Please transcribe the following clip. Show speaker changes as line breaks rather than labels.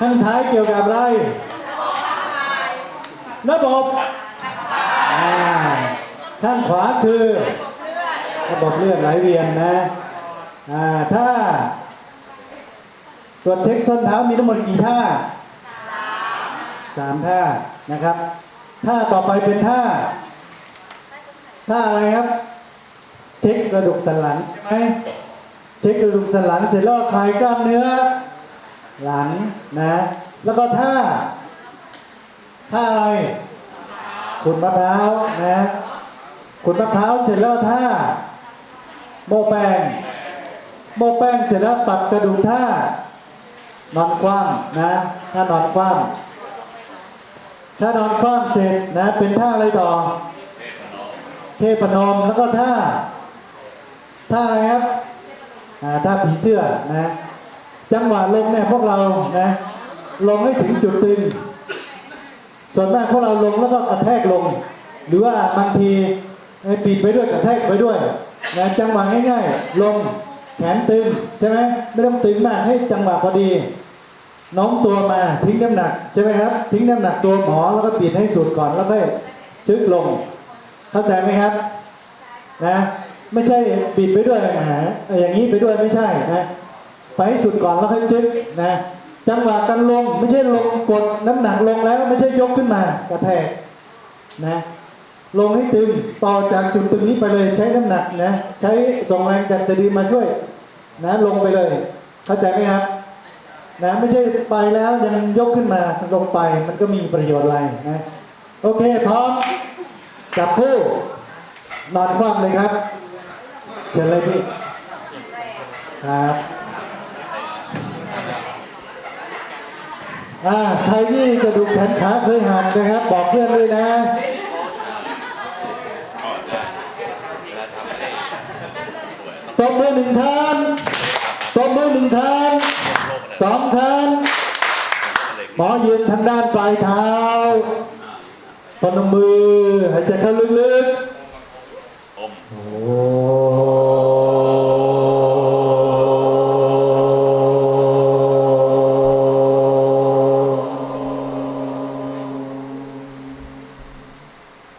ข้างซ้ายเกี่ยวกับอะไร ระบบอ่าข้างขวาคือระบบเลือดไหลเวียนนะอ่าถ้าตรวจเช็คส้นเท้ามีทั้งหมดกี่ท่าสามท่านะครับท่าต่อไปเป็นท่าท่าอะไรครับ เช็คกระดูกสันหลังใช่ไหมเช็คกระดูกสันหลังเสร็จแล้วคลายกล้ามเนื้อ หลังนะ แล้วก็ท่าท่าอะไรขุดมะพร้าวนะขุดมะพร้าวเสร็จแล้วท่าโมแป้งโมแป้งเสร็จแล้วตัดกระดูกท่านอนคว่ำนะท่านอนคว่ำถ้านอนคว่ำเสร็จนะ เป็นท่าอะไรต่อ เทพนมแล้วก็ท่าท่าอะไรครับท่าผีเสื้อนะ จังหวะลงเนี่ยพวกเรานะลงให้ถึงจุดตึง ส่วนมากพวกเราลงแล้วก็กระแทกลง หรือว่าบางทีเอ้ยปิดไปด้วยกระแทกไปด้วยนะจังหวะง่ายๆ ลงแขนตึงใช่ไหมไม่ต้องตึงมากให้จังหวะพอดีน้อมตัวมาทิ้งน้ำหนักใช่ไหมครับ ทิ้งน้ำหนักตัวหมอแล้วก็ปิดให้สุดก่อนแล้วค่อยชึกลง เข้าใจไหมครับนะ ไม่ใช่ปิดไปด้วยนะฮะอย่างนี้ไปด้วยไม่ใช่นะ ไปให้สุดก่อนแล้วค่อยจึ๊กนะจังหวะการลงไม่ใช่ลงกดน้ำหนักลงแล้วไม่ใช่ยกขึ้นมากระแทกนะลงให้ตึงต่อจากจุดตึงนี้ไปเลยใช้น้ำหนักนะใช้ส่งแรงจากสะดือมาช่วยนะลงไปเลย เข้าใจไหมครับนะไม่ใช่ไปแล้วยังยกขึ้นมาลงไปมันก็มีประโยชน์อะไรนะโอเคพร้อมจับคู่นอนคว่ำเลยครับ เชิญเลยพี่ครับ อ่าใครที่กระดูกแขนขาเคยหักนะครับ บอกเพื่อนด้วยนะตบมือหนึ่งท่านตบมือหนึ่งท่านสองท่านหมอยืนทางด้านปลายเท้าพนมมือหายใจเข้าลึกๆโอ้